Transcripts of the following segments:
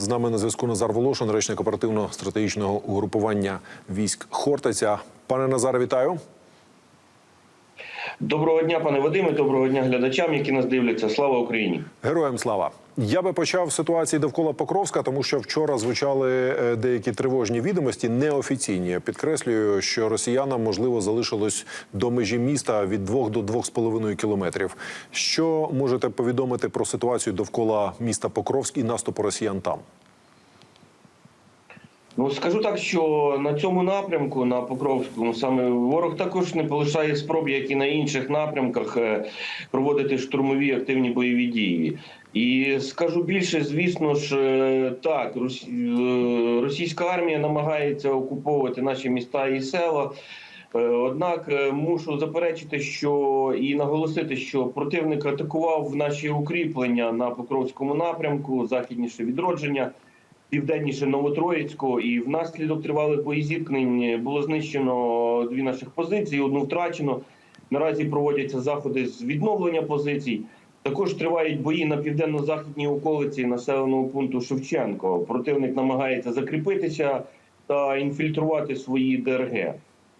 З нами на зв'язку Назар Волошин, речник оперативно-стратегічного угрупування військ Хортиця. Пане Назар, вітаю. Доброго дня, пане Вадиме. Доброго дня глядачам, які нас дивляться. Слава Україні! Героям слава. Я би почав з ситуації довкола Покровська, тому що вчора звучали е, деякі тривожні відомості, неофіційні. Я підкреслюю, що росіянам можливо залишилось до межі міста від 2 до 2,5 кілометрів. Що можете повідомити про ситуацію довкола міста Покровськ і наступу росіян там? Ну скажу так, що на цьому напрямку, на Покровському, саме ворог також не полишає спроб, як і на інших напрямках, е, проводити штурмові активні бойові дії. І скажу більше, звісно ж, е, так, е, російська армія намагається окуповувати наші міста і села. Е, Однак мушу заперечити, що і наголосити, що противник атакував наші укріплення на Покровському напрямку, західніше відродження, південніше Новотроїцького, і внаслідок тривалих боєзіткнень було знищено дві наших позиції, одну втрачено. Наразі проводяться заходи з відновлення позицій. Також тривають бої на південно-західній околиці населеного пункту Шевченко. Противник намагається закріпитися та інфільтрувати свої ДРГ.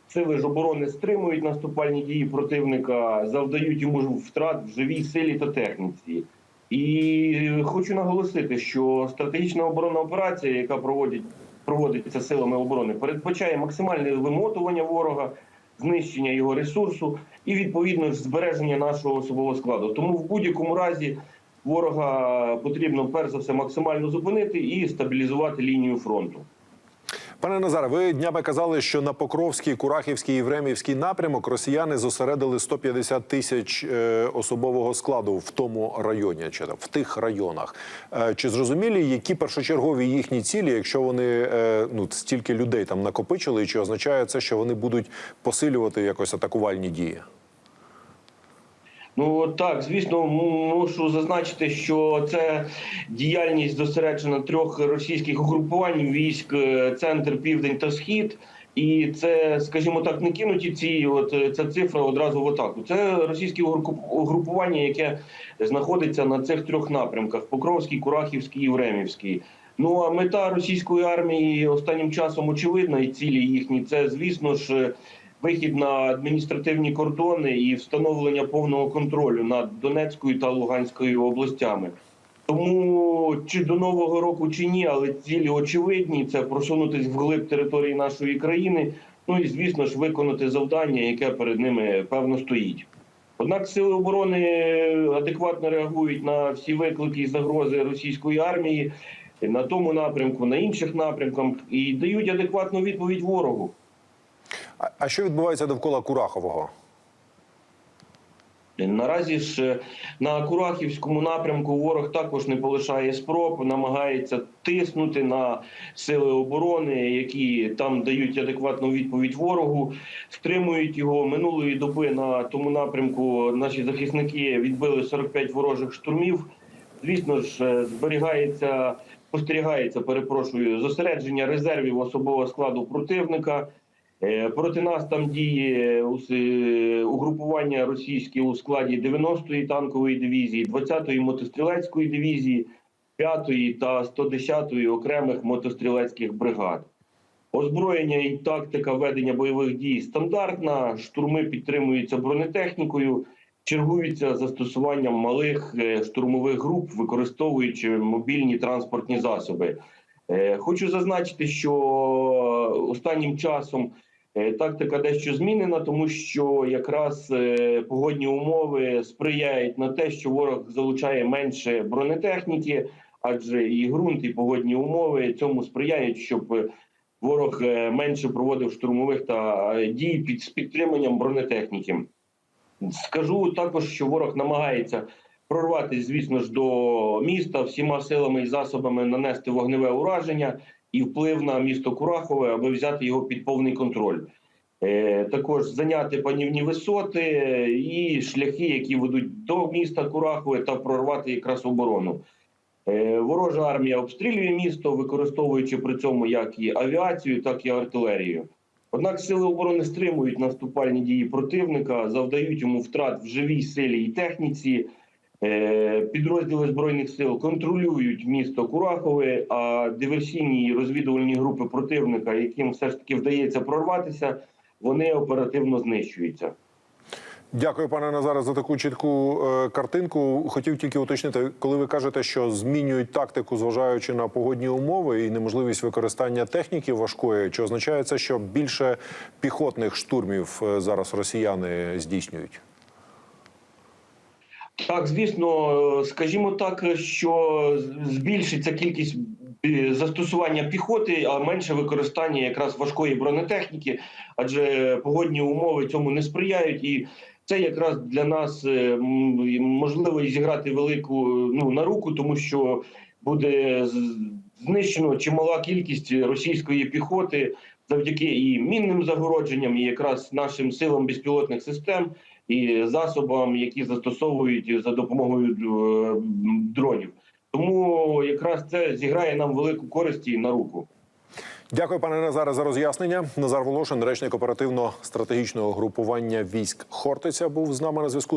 Сили ж оборони стримують наступальні дії противника, завдають йому втрат в живій силі та техніці. І хочу наголосити, що стратегічна оборонна операція, яка проводить, проводиться силами оборони, передбачає максимальне вимотування ворога, знищення його ресурсу і відповідно збереження нашого особового складу. Тому в будь-якому разі ворога потрібно перш за все максимально зупинити і стабілізувати лінію фронту. Пане Назаре, ви днями казали, що на Покровський, Курахівський і Времівський напрямок росіяни зосередили 150 тисяч е, особового складу в тому районі, чи в тих районах. Е, чи зрозумілі, які першочергові їхні цілі, якщо вони е, ну стільки людей там накопичили, чи означає це, що вони будуть посилювати якось атакувальні дії? Ну так, звісно, мушу зазначити, що це діяльність зосереджена трьох російських угрупувань військ, е, центр, південь та схід. І це, скажімо так, не кинуті ці от е, ця цифра одразу в атаку. Це російське угрупування, яке знаходиться на цих трьох напрямках: Покровський, Курахівський і Времівський. Ну а мета російської армії останнім часом очевидна, і цілі їхні це, звісно ж, вихід на адміністративні кордони і встановлення повного контролю над Донецькою та Луганською областями. Тому чи до нового року, чи ні, але цілі очевидні це просунутись вглиб території нашої країни. Ну і звісно ж виконати завдання, яке перед ними певно стоїть. Однак сили оборони адекватно реагують на всі виклики і загрози російської армії на тому напрямку, на інших напрямках і дають адекватну відповідь ворогу. А, що відбувається довкола Курахового? Наразі ж е, на Курахівському напрямку ворог також не полишає спроб, намагається тиснути на сили оборони, які там дають адекватну відповідь ворогу, стримують його минулої доби на тому напрямку. Наші захисники відбили 45 ворожих штурмів. Звісно ж, е, зберігається, спостерігається, перепрошую, зосередження резервів особового складу противника. Е, Проти нас там діє е, угрупування російське у складі 90-ї танкової дивізії, 20-ї мотострілецької дивізії, 5-ї та 110-ї окремих мотострілецьких бригад. Озброєння і тактика ведення бойових дій стандартна. Штурми підтримуються бронетехнікою, чергуються застосуванням малих е, штурмових груп, використовуючи мобільні транспортні засоби. Хочу зазначити, що останнім часом тактика дещо змінена, тому що якраз е, погодні умови сприяють на те, що ворог залучає менше бронетехніки, адже і ґрунт, і погодні умови цьому сприяють, щоб е, ворог е, менше проводив штурмових та е, дій під підтриманням бронетехніки. Скажу також, що ворог намагається прорватися, звісно ж, до міста всіма силами і засобами нанести вогневе ураження і вплив на місто Курахове, аби взяти його під повний контроль. Е, також зайняти панівні висоти і шляхи, які ведуть до міста Курахове, та прорвати якраз оборону. Е, ворожа армія обстрілює місто, використовуючи при цьому як і авіацію, так і артилерію. Однак сили оборони стримують наступальні дії противника, завдають йому втрат в живій силі і техніці. Е, Підрозділи збройних сил контролюють місто Курахове, а диверсійні розвідувальні групи противника, яким все ж таки вдається прорватися, вони оперативно знищуються. Дякую, пане Назаре, за таку чітку е, картинку. Хотів тільки уточнити, коли ви кажете, що змінюють тактику, зважаючи на погодні умови і неможливість використання техніки важкої, чи означає це, що більше піхотних штурмів е, зараз росіяни здійснюють? Так, звісно, скажімо так, що збільшиться кількість е, застосування піхоти, а менше використання якраз важкої бронетехніки, адже погодні умови цьому не сприяють, і це якраз для нас е, можливо зіграти велику ну на руку, тому що буде знищено чимала кількість російської піхоти завдяки і мінним загородженням, і якраз нашим силам безпілотних систем і засобам, які застосовують за допомогою е, дронів. Тому якраз це зіграє нам велику користь і на руку. Дякую, пане Назаре, за роз'яснення. Назар Волошин, речник оперативно-стратегічного групування військ Хортиця, був з нами на зв'язку.